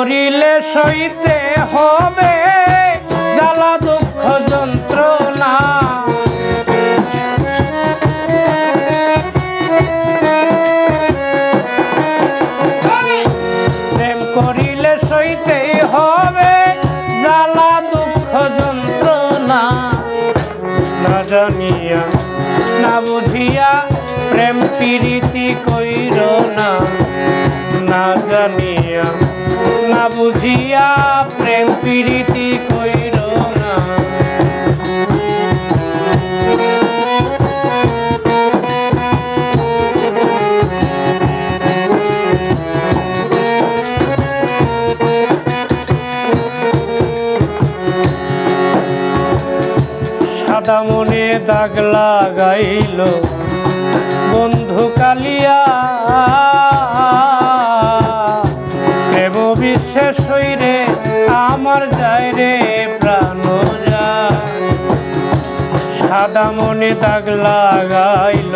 করিলে সইতে হবে জ্বালা, দুঃখ, যন্ত্রণা। প্রেম করিলে সইতেই হবে জ্বালা, দুঃখ, যন্ত্রণা। না জানিয়া, না বুঝিয়া প্রেম প্রীতি কইর না। না জানিয়া বুঝিয়া প্রেম প্রীতি কইর না। সাদা মনে দাগ লাগাইল। বন্ধু কালিয়া বিশ্বাস হইরে আমার যায় রে প্রাণ যায়। সাদা মনে দাগ লাগাইল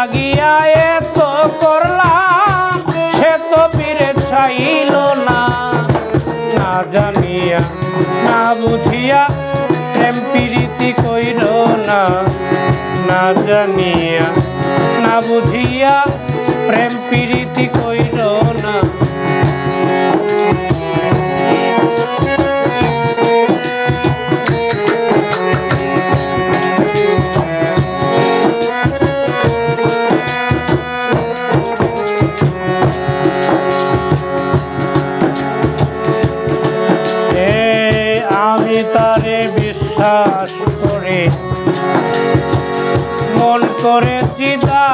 লাগিয়া এত করলাম, সে তো ফিরে চাইল না। না জানিয়া, না বুঝিয়া প্রেম প্রীতি কইল না। না জানিয়া, না বুঝিয়া প্রেম প্রীতি কইর বিশ্বাস করে মন করে চিদা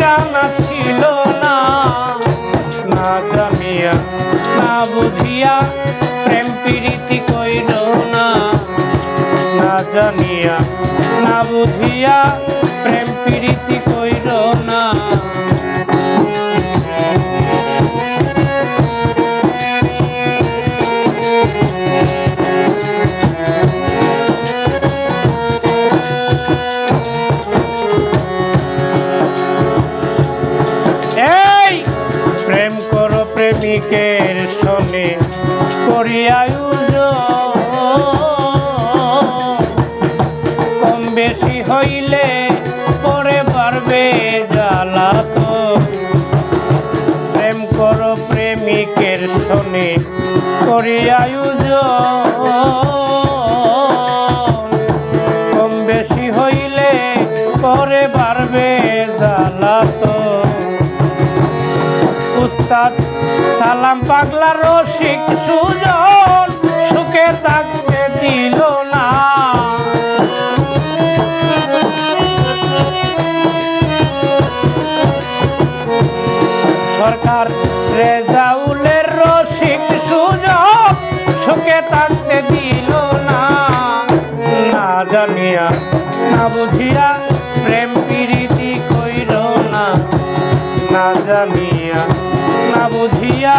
জানা ছিল না। না জানিয়া, না বুঝিয়া প্রেম প্রীতি কইল না। না জানিয়া, না বুঝিয়া প্রেম প্রীতি কইল প্রেমিকের শোনে করিয়ায়ুজ কম বেশি হইলে পরে পারবে জ্বালা তো। প্রেম করো প্রেমিকের শোনে করিয়ায়ুজ কম বেশি হইলে পরে পারবে সালাম পাগলা রসিক সুজন, সুখে থাকতে দিল না। সরকার রেজাউলের রসিক সুজন, সুখে থাকতে দিল বুঝিয়া